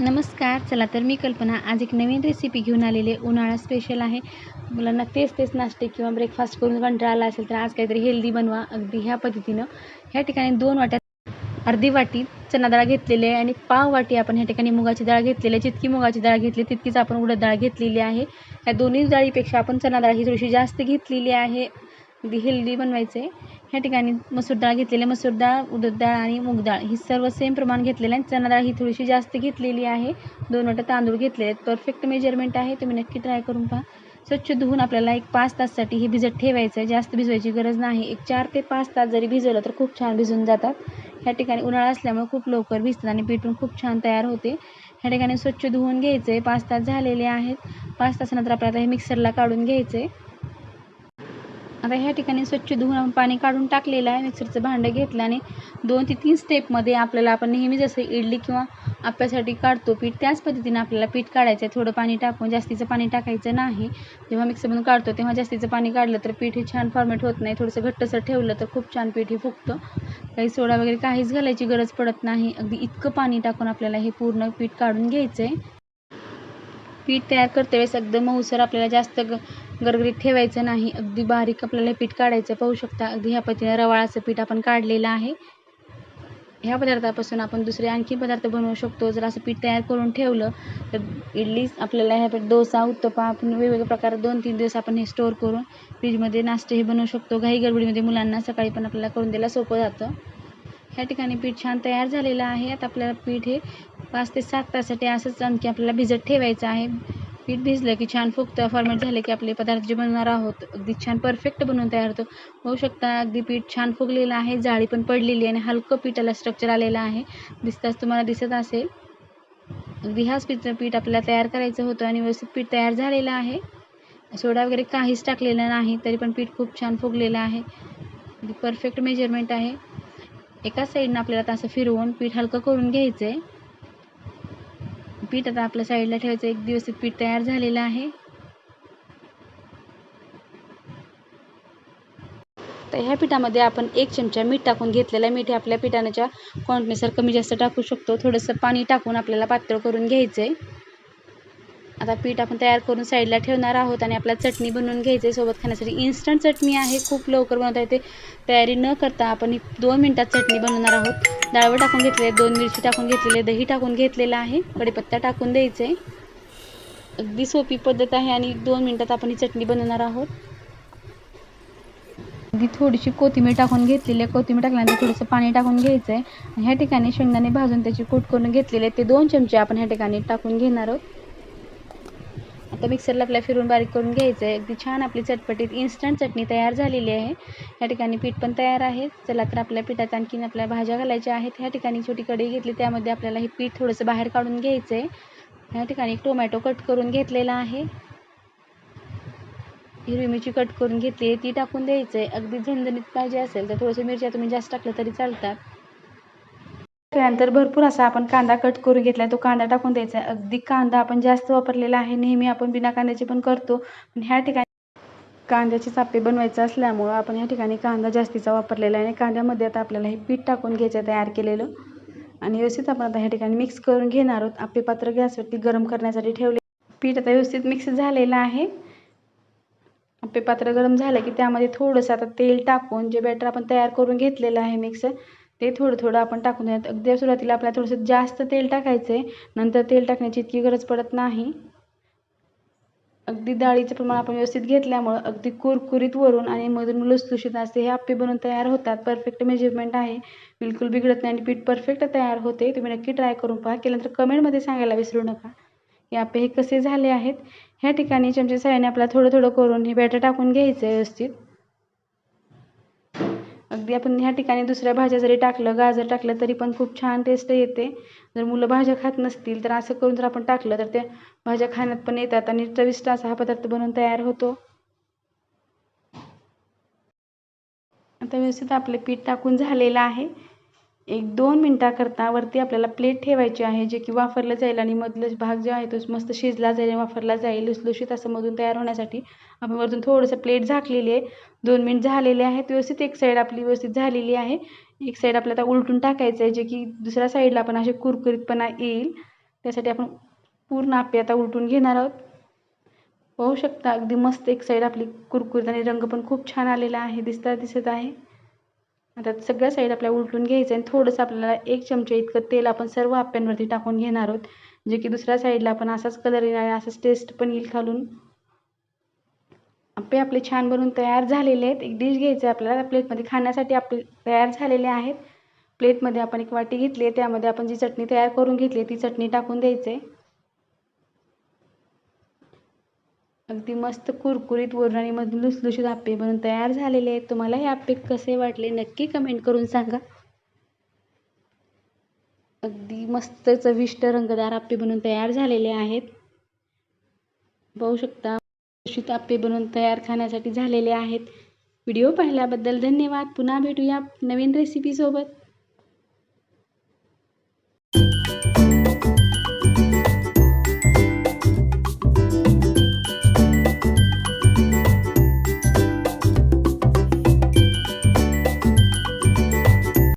नमस्कार चला तर मी कल्पना आज एक नवीन रेसिपी घेऊन आलेली आहे उन्हाळा स्पेशल आहे. मुलांना तेच तेच नाश्ते किंवा ब्रेकफास्ट करून कंटाळा आला असेल तर आज काहीतरी हेल्दी बनवा अगदी ह्या पद्धतीनं. ह्या ठिकाणी दोन वाट्यात अर्धी वाटी चना डाळ घेतलेली आहे आणि पाव वाटी आपण ह्या ठिकाणी मुगाची डाळ घेतलेली आहे. जितकी मुगाची डाळ घेतली तितकीच आपण उडद डाळ घेतलेली आहे. ह्या दोन्ही डाळीपेक्षा आपण चना डाळ ही थोडीशी जास्त घेतलेली आहे. अगदी हेल्दी बनवायचं आहे ह्या ठिकाणी मसूर डाळ घेतलेली आहे. मसूर डाळ उडद डाळ आणि मूग डाळ ही सर्व सेम प्रमाण घेतलेलं आहे. चणा डाळ ही थोडीशी जास्त घेतलेली आहे. दोन वाट्या तांदूळ घेतलेले आहेत. परफेक्ट मेजरमेंट आहे. तुम्ही नक्की ट्राय करून पहा. स्वच्छ धुवून आपल्याला एक पाच ताससाठी हे भिजत ठेवायचं आहे जास्त भिजवायची गरज नाही. एक चार ते पाच तास जरी भिजवलं तर खूप छान भिजून जातात. ह्या ठिकाणी उन्हाळा असल्यामुळे खूप लवकर भिजतात आणि पिठून खूप छान तयार होते. ह्या ठिकाणी स्वच्छ धुवून घ्यायचं आहे पाच तास झालेले आहेत. पाच तासानंतर आपल्याला हे मिक्सरला काढून घ्यायचं आहे आता ह्या ठिकाणी स्वच्छ धुवून आपण पाणी काढून टाकलेलं आहे. मिक्सरचं भांडं घेतलं आणि दोन ते तीन स्टेपमध्ये आपल्याला आपण नेहमी जसं इडली किंवा आप्यासाठी काढतो पीठ त्याच पद्धतीने आपल्याला पीठ काढायचं आहे. थोडं पाणी टाकून जास्तीचं पाणी टाकायचं नाही. जेव्हा मिक्सरमधून काढतो तेव्हा जास्तीचं पाणी काढलं तर पीठ हे छान फॉर्मेट होत नाही. थोडंसं घट्टसर ठेवलं तर खूप छान पीठ हे फुगतं. काही सोडा वगैरे काहीच घालायची गरज पडत नाही. अगदी इतकं पाणी टाकून आपल्याला हे पूर्ण पीठ काढून घ्यायचं आहे पीठ तयार करते वेळेस एकदम मऊसर आपल्याला जास्त ग गरगरीत ठेवायचं नाही. अगदी बारीक आपल्याला पीठ काढायचं. पाहू शकता अगदी ह्या पद्धतीने रवाळाचं पीठ आपण काढलेलं आहे. ह्या पदार्थापासून आपण दुसरे आणखी पदार्थ बनवू शकतो. जर असं पीठ तयार करून ठेवलं तर इडली आपल्याला ह्या डोसा उत्तपा आपण वेगवेगळ्या प्रकारे दोन तीन दिवस आपण हे स्टोअर करून फ्रीजमध्ये नाश्ते हे बनवू शकतो. घाई गडबडीमध्ये मुलांना सकाळी पण आपल्याला करून द्यायला सोपं जातं. ह्या ठिकाणी पीठ छान तयार झालेलं आहे. आता आपल्याला पीठ हे पाच ते सात तासासाठी असंच आणखी आपल्याला भिजत ठेवायचं आहे. पीठ भिजलं की छान फुगतं. फॉर्मेट झालं की आपले पदार्थ जे बनवणार आहोत अगदी छान परफेक्ट बनवून तयार होतो. होऊ शकता अगदी पीठ छान फुगलेलं आहे जाळी पण पडलेली आहे आणि हलकं पिठाला स्ट्रक्चर आलेलं आहे. दिसताच तुम्हाला दिसत असेल. अगदी ह्याच पीठ पीठ आपल्याला तयार करायचं होतं आणि व्यवस्थित पीठ तयार झालेलं आहे. सोडा वगैरे काहीच टाकलेलं नाही तरी पण पीठ खूप छान फुगलेलं आहे. परफेक्ट मेजरमेंट आहे. एका साईडनं आपल्याला असं फिरवून पीठ हलकं करून घ्यायचं आहे पीठ आता आपल्या साईडला ठेवायचं. एक दिवस पीठ तयार झालेलं आहे. तर ह्या पिठामध्ये आपण एक चमचा मीठ टाकून घेतलेला मीठ आपल्या पिठाच्या क्वांटनुसार कमी जास्त टाकू शकतो. थोडंसं पाणी टाकून आपल्याला पातळ करून घ्यायचं आहे आता पीठ आपण तयार करून साईडला ठेवणार आहोत आणि आपल्याला चटणी बनवून घ्यायचे आहे सोबत खाण्यासाठी इन्स्टंट चटणी आहे. खूप लवकर बनवता येते. तयारी न करता आपण दोन मिनटात चटणी बनवणार आहोत. डाळवं टाकून घेतले दोन मिरची टाकून घेतलेले दही टाकून घेतलेलं आहे. कढीपत्ता टाकून द्यायचं आहे अगदी सोपी पद्धत आहे आणि दोन मिनटात आपण ही चटणी बनवणार आहोत. अगदी थोडीशी कोथिंबीर टाकून घेतलेली आहे. कोथिंबीर टाकल्यानंतर थोडंसं पाणी टाकून घ्यायचं आहे आणि ह्या ठिकाणी शेंगदाणे भाजून त्याची कूट करून घेतलेले ते दोन चमचे आपण ह्या ठिकाणी टाकून घेणार आहोत. आता मिक्सरला आपल्या फिरून बारीक करून घ्यायचं आहे अगदी छान आपली चटपटीत इन्स्टंट चटणी तयार झालेली आहे. या ठिकाणी पीठ पण तयार आहे. चला तर आपल्या पिठात आणखीन आपल्या भाज्या घालायच्या आहेत. ह्या ठिकाणी छोटी कढई घेतली त्यामध्ये आपल्याला हे पीठ थोडंसं बाहेर काढून घ्यायचं आहे ह्या ठिकाणी टोमॅटो कट करून घेतलेला आहे. हिरवी मिरची कट करून घेतली आहे. ती टाकून द्यायचं आहे अगदी झणझणीत पाहिजे असेल तर थोडंसं मिरच्या तुम्ही जास्त टाकलं तरी चालतात. त्यानंतर भरपूर असा आपण कांदा कट करून घेतला तो कांदा टाकून द्यायचा आहे. अगदी कांदा आपण जास्त वापरलेला आहे. नेहमी आपण बिना कांद्याचे पण करतो. पण ह्या ठिकाणी कांद्याची चापे बनवायचं असल्यामुळं आपण या ठिकाणी कांदा जास्तीचा वापरलेला आहे. आणि कांद्यामध्ये आता आपल्याला हे पीठ टाकून घ्यायचं तयार केलेलं. आणि व्यवस्थित आपण आता ह्या ठिकाणी मिक्स करून घेणार आहोत. आपले पात्र गॅसवरती गरम करण्यासाठी ठेवले. पीठ आता व्यवस्थित मिक्स झालेलं आहे. आपले पात्र गरम झालं की त्यामध्ये थोडंसं आता तेल टाकून जे बॅटर आपण तयार करून घेतलेलं आहे मिक्स ते थोडं थोडं आपण टाकून देण्यात अगदी सुरुवातीला आपल्याला थोडंसं जास्त तेल टाकायचं आहे नंतर तेल टाकण्याची इतकी गरज पडत नाही. अगदी डाळीचं प्रमाण आपण व्यवस्थित घेतल्यामुळं अगदी कुरकुरीत वरून आणि मधून लुसलुशीत असते हे आप्पे बनवून तयार होतात. परफेक्ट मेजरमेंट आहे. बिलकुल बिघडत नाही आणि पीठ परफेक्ट तयार होते. तुम्ही नक्की ट्राय करून पहा. केल्यानंतर कमेंटमध्ये सांगायला विसरू नका. हे आप्पे हे कसे झाले आहेत? ह्या ठिकाणी चमचे साह्याने आपल्याला थोडं थोडं करून हे बॅटर टाकून घ्यायचं आहे व्यवस्थित. अगदी आपण ह्या ठिकाणी दुसऱ्या भाज्या जरी टाकलं गाजर टाकलं तरी पण खूप छान टेस्ट येते. जर मुलं भाज्या खात नसतील तर असं करून जर आपण टाकलं तर त्या भाज्या खाण्यात पण येतात आणि चविष्ट असा हा पदार्थ बनवून तयार होतो. आता व्यवस्थित आपलं पीठ टाकून झालेलं आहे. एक दोन मिनटाकरता वरती आपल्याला प्लेट ठेवायची आहे जे की वाफरलं जाईल आणि मधलं भाग जो आहे तो मस्त शिजला जाईल वाफरला जाईल. लुसलुशीत असं मधून तयार होण्यासाठी आपण वरतून थोडंसं प्लेट झाकलेली आहे. दोन मिनिट झालेले आहेत. व्यवस्थित एक साईड आपली व्यवस्थित झालेली आहे. एक साईड आपल्याला उलटून टाकायचं आहे जे की दुसऱ्या साईडला पण असे कुरकुरीतपणा येईल. त्यासाठी आपण पूर्ण आपली आता उलटून घेणार आहोत. पाहू शकता अगदी मस्त एक साईड आपली कुरकुरीत आणि रंग पण खूप छान आलेला आहे दिसता दिसत आहे. आता सगळ्या साईड आपल्याला उलटून घ्यायचं आणि थोडंसं आपल्याला एक चमचे इतकं तेल आपण सर्व आप्यांवरती टाकून घेणार आहोत जे की दुसऱ्या साईडला आपण असाच कलर येणार आणि असाच टेस्ट पण येईल खालून. आप्पे आपले छान बनवून तयार झालेले आहेत. एक डिश घ्यायचं आहे आपल्याला प्लेटमध्ये खाण्यासाठी आपले तयार झालेले आहेत. प्लेटमध्ये आपण एक वाटी घेतली आहे. त्यामध्ये आपण जी चटणी तयार करून घेतली आहे ती चटणी टाकून द्यायचं आहे अगदी मस्त कुरकुरीत वरून आणि मधून लुसलुशीत आप्पे बनून तयार झालेले आहेत. तुम्हाला हे आप्पे कसे वाटले नक्की कमेंट करून सांगा. अगदी मस्त चविष्ट रंगदार आप्पे बनून तयार झालेले आहेत. पाहू शकता लुसलुशीत आप्पे बनवून तयार खाण्यासाठी झालेले आहेत. व्हिडिओ पाहिल्याबद्दल धन्यवाद. पुन्हा भेटूया नवीन रेसिपीसोबत